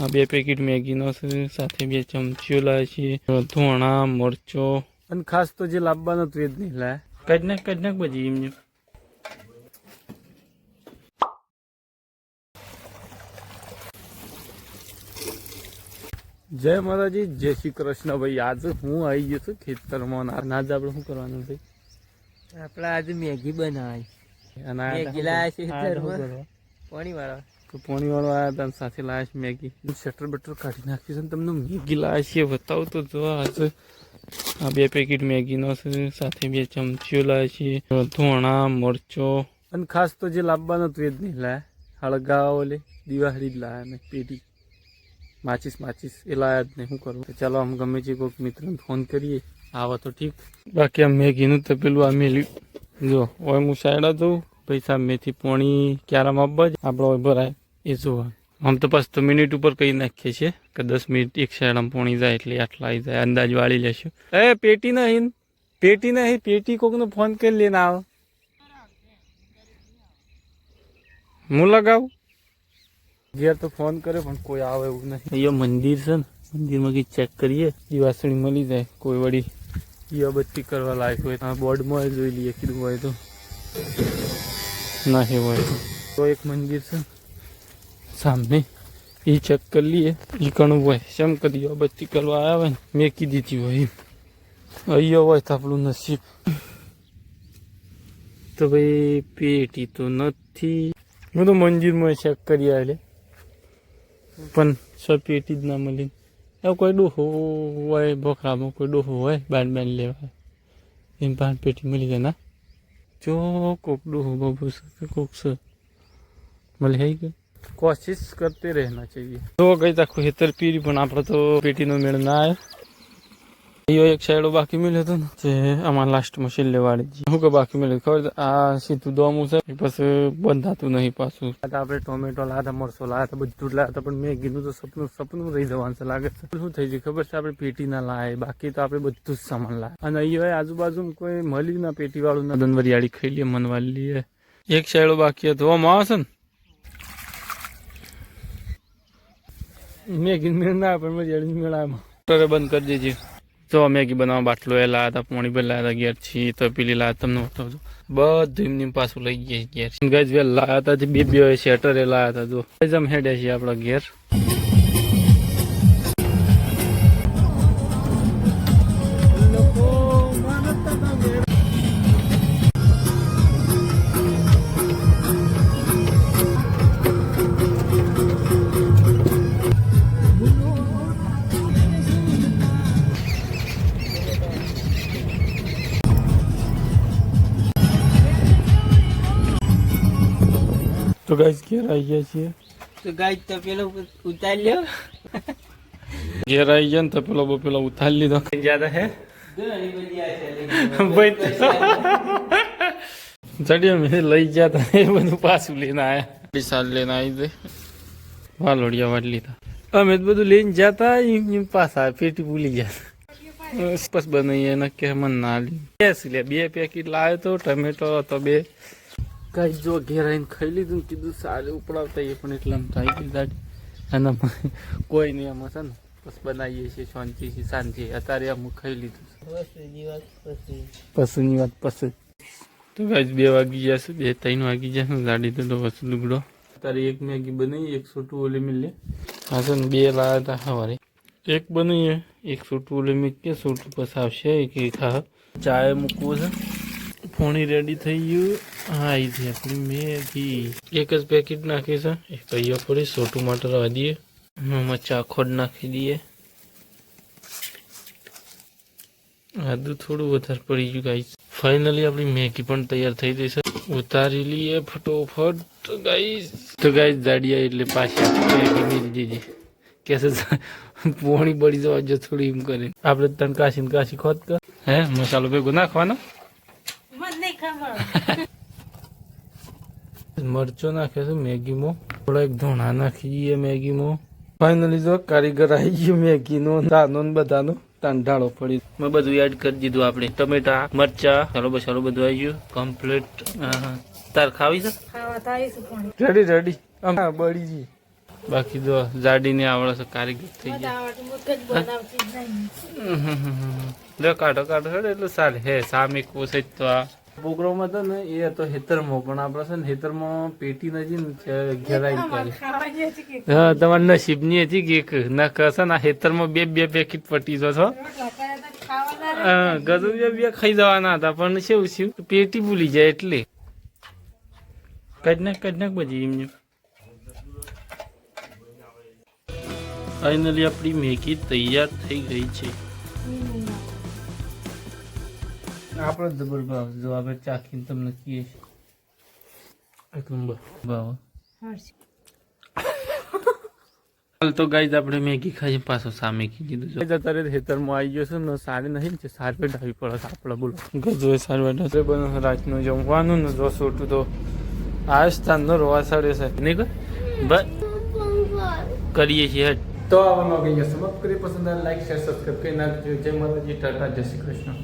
આ બે પેકેટ મેગીનો છે સાથે બે ચમચીઓ લાવે છે ધોણા મરચો. અને ખાસ તો જે લાવવાનું હતું એ જ નહીં લાયા. કઈ નાખ કઈ નાખ બજી એમ જય માતાજી જય શ્રી કૃષ્ણ ભાઈ આજે હું આવી ગયો છું ખેતરમાં. અને આજે આપણે શું કરવાનું ભાઈ આપડે આજે મેગી બનાવી. અને મેગી લાયા છે ખેતરમાં. પાણી વાળા. તો પોણી વાળો આવ્યા હતા સાથે લાયા છે મેગી શટર બટર કાઢી નાખ્યું છે તમને મેગી લાયા છે બતાવું તો જો આજે આ બે પેકેટ મેગીનો છે, સાથે બે ચમચીઓ લાવે છે ધોણા મરચો. અને ખાસ તો જે લાવવાનું હતું એ જ નહીં લાયા. હળગા ઓલે દિવાળી જ લાયા મેં પેટી માચીસ માચીસ, એ લાયા જ નહીં શું કરવું ચાલો આમ ગમે છે કોઈક મિત્રને ફોન કરીએ. આવો તો ઠીક. બાકી આ મેગીનું તો પેલું આ મેલ્યું. જો, ઓય હું સાઈડ જઉં. પૈસા મેથી પોણી ક્યારામાં બજ આપણો ભરાય એ જોવા આમ તો પાછું મિનિટ ઉપર કહી નાખીએ છીએ કે દસ મિનિટ એક સાઈડમાં પોણી જાય એટલે આટલા આવી જાય, અંદાજ વાળી લેશું. એ પેટી નહીં પેટી નહીં, પેટી કોકનો ફોન કરી લઈને આવ. હું લગાવું? ઘેર તો ફોન કરે પણ કોઈ આવે એવું નહીં. અહીંયા મંદિર છે ને, મંદિરમાં કંઈક ચેક કરીએ દિવાસણી મળી જાય, કોઈ વળી દીવાબત્તી કરવા લાયક હોય બોર્ડમાં જોઈ લઈએ, કીધું હોય તો. નહીં હોય. તો. એક મંદિર છે. સામે. એ ચેક કરી લઈએ. એ કણું હોય. શેમ કરી દીવાબત્તી કરવા આવ્યા હોય ને મેં કીધી દીધી હોય અહીંયા હોય તો આપણું નસીબ. તો ભાઈ, પેટી તો નથી. હું તો મંદિરમાં ચેક કરી આવેલે પણ સો પેટી જ ના મળી. કોઈ ડોહો હોય, બોખરામાં કોઈ ડોહો હોય બાંધ બાંધ લેવા. એમ પાન પેટી મળી જાય ના જો કોક ડૂહો બાબુ છે કોક છે મળી આવી ગયું કોશિશ કરતી રહેના ચાહીએ તો ગઈ આખું હેતર પીરી પણ આપણે તો પેટીનો મેળ ના આવ્યો એયો એક સાઈડો બાકી મળ્યો હતો ને જે આમાં લાસ્ટમાં છેલ્લે વાળી હું કે બાકી મળ્યું? ખબર આ સીધું દોમું છે પછી બંધાતું નહીં પાછું. આપણે ટોમેટો લાતા મરસો લાવ્યા હતા બધું હતા પણ મેં કીધું તો સપનું સપનું રહી જવાનું છે લાગે છે. શું થઈ ગયું? ખબર છે આપણે પેટી ના લાય બાકી તો આપણે બધું જ સામાન લાય. અને અહીંયા આજુબાજુ કોઈ મળ્યું ના પેટી વાળું ના. દનવરિયાળી ખાઈ લઈએ મનવાલી લઈએ એક સાઈડો બાકી હતો આમ આવશે ને? મેં મેળ ના પણ મજા મેળામાં. બંધ કરી દેજે. જો મેગી બનાવવા બાટલો એ લાયા હતા પાણી ભરી લાયા હતા ઘેર છી તો પેલી લાયા તમને બતાવજો બધું એમની પાછું લઈ ગયા ઘેર ગજ વેલ લાયા હતા બે બે શેટર એ લાયા હતા જો. જમ હેડે છે આપણા ઘેર. તો ગાઈસ ઘેર આવી ગયા છીએ. તો ગાઈસ તો પેલો ઉતારી લ્યો. ઘેર આવી ગયા ને તો પેલો બો પેલો ઉતારી લીધો. જ્યાદા હે? ચડિયા મેં લઈ ગયા તા એ બધું પાછું લઈને આયા. સાલ લઈને આવી દે વાલોડિયા વાટ લીધા. અમે તો બધું લઈને જતા એમ પાછા પેટી ભૂલી ગયા બસ બનાવીએ એને કે મન ના લે. બે પેકેટ લાવ્યો તો ટમેટો હતો બે. કઈ જો ઘેર આવીને ખાઈ લીધું કીધું સારું ઉપડાવતા એ પણ એટલે આમ થાય દાડી અને કોઈ નહીં, આમાં છે ને, બસ બનાવીએ છીએ શાંતિથી શાંતિ અત્યારે આમ ખાઈ લીધું પશુની વાત પશુ તો ગાઈસ, બે વાગી જશે બે ત્રણ વાગી જશે ગાડી તો તો વસ્તુ લુગડો તારે એક મેગી બનાવી એક છોટું ઓલી મિલે હા છે ને બે લાવ્યા હતા સવારે. એક બનાવીએ, એક છોટું ઓલી મેં કે છોટું પછી આવશે, એક એ હા ચાય મૂકવું છે. ફોણી રેડી થઈ ગયું. હા એ છે આપણી મેગી. એક જ પેકેટ નાખી છે. એક અહીંયા પડી સોટું માટે રવા દઈએ. આમાં ચાખોડ નાખી દઈએ. આદુ થોડું વધારે પડી ગયું ગાઈસ ફાઇનલી આપણી મેગી પણ તૈયાર થઈ ગઈ છે. ઉતારી લઈએ ફટોફટ ગાઈસ તો ગાઈસ દાડિયા એટલે પાછી મેગી મેળી દીધી. કેસે પોણી બળી જવા જો થોડી એમ કરે આપણે તને કાશી કાશી ખોદ કર હે, મસાલો ભેગો નાખવાનો? મરચો નાખે છે મેગીમાં થોડા એક ધોણા નાખી દઈએ મેગીમાં ફાઇનલી જો કારીગર આવી ગયો મેગીનો દાનો ને બધાનો. તાંઢાળો પડી. મેં બધું એડ કરી દીધું આપણે. ટમેટા મરચા. ચાલો બસાલો બધું આવી ગયું. કમ્પ્લીટ તાર ખાવી છે? રેડી રેડી બળી જી બાકી જો જાડીને આવડે છે કારીગર થઈ ગયા જો કાઢો કાઢો એટલે એટલું ચાલે હે સામે કોસે તો આ. પ્રોગ્રામ હતો ને એ હતો હેતરમાં પણ આપણે છે ને હેતરમાં પેટી નજી ને ઘેરાઈ કરી હા તમારા નસીબની હતી કે એક ના કહેશે ને હેતરમાં બે બે પેકેટ પટી જો છો હા ગજુ બે બે ખાઈ જવાના હતા પણ શું શું પેટી ભૂલી જાય એટલે. કદ ને કજ નાખ બધી એમને ફાઇનલી આપણી મેગી તૈયાર થઈ ગઈ છે. આપણે જબર ભાવ જો આપણે ચાખીને તમને કહીએ છીએ. એક નંબર. ભાવ. હાલ તો ગાઈઝ આપણે મેગી ખાઈ પાછો સામે કીધું છે. અત્યારે ખેતરમાં આવી ગયો છે ને સારી નહીં ને સારવેટ આવી પડે આપણે બોલો. ગજો સારવેટ હશે બનો રાતનું જમવાનું ને જો સોટું તો આ સ્થાનનો રોવા સાડે છે. નહીં કર? બસ. કરીએ છીએ તો આવવાનો કહીએ સમાપ્ત કરી પસંદ લાઈક શેર સબસ્ક્રાઈબ કરી નાખજો. જય માતાજી ટાટા જય શ્રી કૃષ્ણ.